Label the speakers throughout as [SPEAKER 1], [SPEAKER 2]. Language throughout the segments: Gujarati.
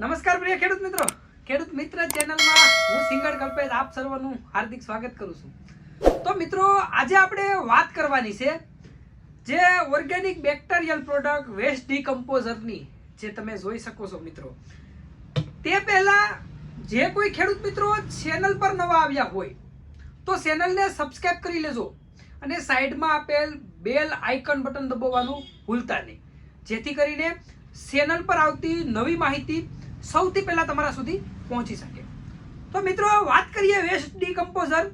[SPEAKER 1] નમસ્કાર પ્રિય ખેડૂત મિત્રો. ખેડૂત મિત્ર ચેનલમાં હું સિંગર કલ્પેશ આપ સર્વનું હાર્દિક સ્વાગત કરું છું. તો મિત્રો, આજે આપણે વાત કરવાની છે જે ઓર્ગેનિક બેક્ટેરિયલ પ્રોડક્ટ વેસ્ટ ડીકમ્પોઝરની જે તમે જોઈ શકો છો મિત્રો. તે પહેલાં જે કોઈ ખેડૂત મિત્રો ચેનલ પર નવા આવ્યા હોય, તો ચેનલને સબસ્ક્રાઇબ કરી લેજો અને સાઈડમાં આપેલ બેલ આઇકન બટન દબાવવાનું ભૂલતા નહીં. જેથી કરીને ચેનલ પર આવતી નવી માહિતી સૌથી પહેલા તમારા સુધી પહોંચી શકે. તો મિત્રો, વાત કરીએ વેસ્ટ ડીકમ્પોઝર,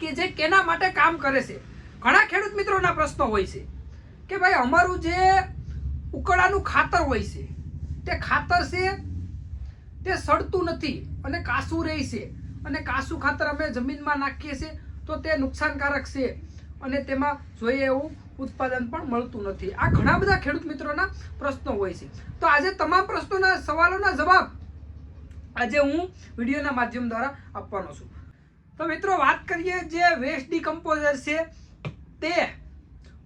[SPEAKER 1] કે જે કેના માટે કામ કરે છે. ઘણા ખેડૂત મિત્રોના પ્રશ્નો હોય છે કે ભાઈ, અમારું જે ઉકળાનું ખાતર હોય છે, તે ખાતર છે, તે સડતું નથી અને કાસું રહે છે. અને કાસું ખાતર અમે જમીનમાં નાખીએ છીએ તો તે નુકસાનકારક છે. અને તેમાં જોઈએ એવું ઉત્પાદન પણ મળતું નથી. આ ઘણા બધા ખેડૂત મિત્રોના પ્રશ્નો હોય છે. તો આજે તમામ પ્રશ્નોના સવાલોના જવાબ આજે હું વિડીયોના માધ્યમ દ્વારા આપવાનો છું. તો મિત્રો, વાત કરીએ જે વેસ્ટ ડિકમ્પોઝર છે, તે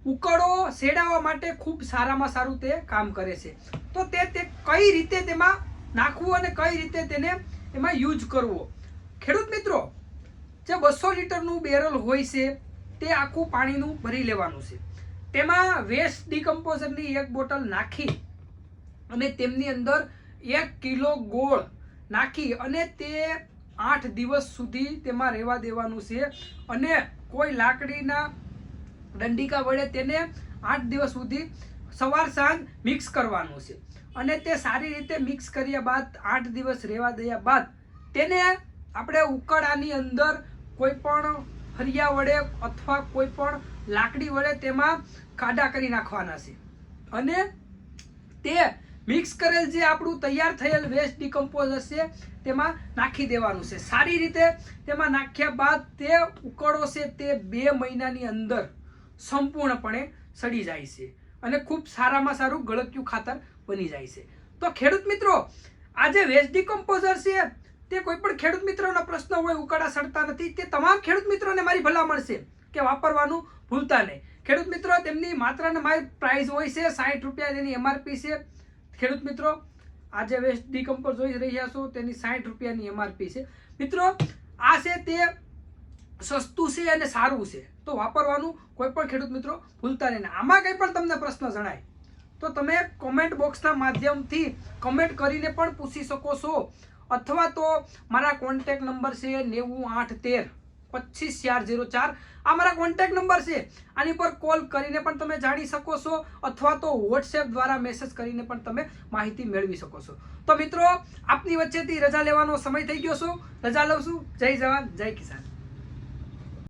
[SPEAKER 1] ઉકળો શેડાવવા માટે ખૂબ સારામાં સારું તે કામ કરે છે. તો તે તે કઈ રીતે તેમાં નાખવું અને કઈ રીતે તેને એમાં યુઝ કરવો? ખેડૂત મિત્રો, જે બસો લીટરનું બેરલ હોય છે, તે આખું પાણીનું ભરી લેવાનું છે. તેમાં વેસ્ટ ડિકમ્પોઝરની એક બોટલ નાખી અને તેમની અંદર એક કિલો ગોળ નાખી અને તે આઠ દિવસ સુધી તેમાં રહેવા દેવાનું છે. અને કોઈ લાકડીના દંડિકા વડે તેને આઠ દિવસ સુધી સવાર સાંજ મિક્સ કરવાનું છે. અને તે સારી રીતે મિક્સ કર્યા બાદ, આઠ દિવસ રહેવા દયા બાદ તેને આપણે ઉકળાની અંદર કોઈ પણ ફરિયા વડે અથવા કોઈ પણ લાકડી વડે તેમાં કાઢા કરી નાખવાના છે. અને તે મિક્સ કરેલ જે આપણું તૈયાર થયેલ વેસ્ટ ડીકમ્પોઝર છે તેમાં નાખી દેવાનું છે. સારી રીતે તેમાં નાખ્યા બાદ તે ઉકળો છે તે બે મહિનાની અંદર સંપૂર્ણપણે સડી જાય છે અને ખૂબ સારામાં સારું ગળક્યું ખાતર બની જાય છે. તો ખેડૂત મિત્રો, આ જે વેસ્ટ ડીકમ્પોઝર છે તે કોઈ પણ ખેડૂત મિત્રોના પ્રશ્ન હોય, ઉકાળા સડતા નથી. તે તમામ ખેડૂત મિત્રોને મારી ભલામણ છે કે વાપરવાનું ભૂલતા નહીં. ખેડૂત મિત્રો, તેમની માત્ર ને મારી પ્રાઇસ હોય છે સાઠ રૂપિયા તેની એમઆરપી છે. ખેડૂત મિત્રો, આજે વેસ્ટ ડીકમ્પોઝ જોઈ રહ્યા છો, તેની સાઠ રૂપિયાની એમઆરપી છે. મિત્રો, આ છે તે સસ્તું છે અને સારું છે. તો વાપરવાનું કોઈ પણ ખેડૂત મિત્રો ભૂલતા નહીં. આમાં કંઈ પણ તમને પ્રશ્ન જણાય, તો તમે કોમેન્ટ બોક્સના માધ્યમથી કમેન્ટ કરીને પણ પૂછી શકો છો. અથવા તો મારા કોન્ટેક નંબર છે નેવું આઠ તેર, પચીસ ચાર ઝીરો ચાર. આ મારા કોન્ટેક નંબર છે. આની પર કોલ કરીને પણ તમે જાણી શકો છો, અથવા તો વોટ્સએપ દ્વારા મેસેજ કરીને પણ તમે માહિતી મેળવી શકો છો. તો મિત્રો, આપની વચ્ચેથી રજા લેવાનો સમય થઈ ગયો છો. રજા લઉં છું. જય જવાન, જય કિસાન.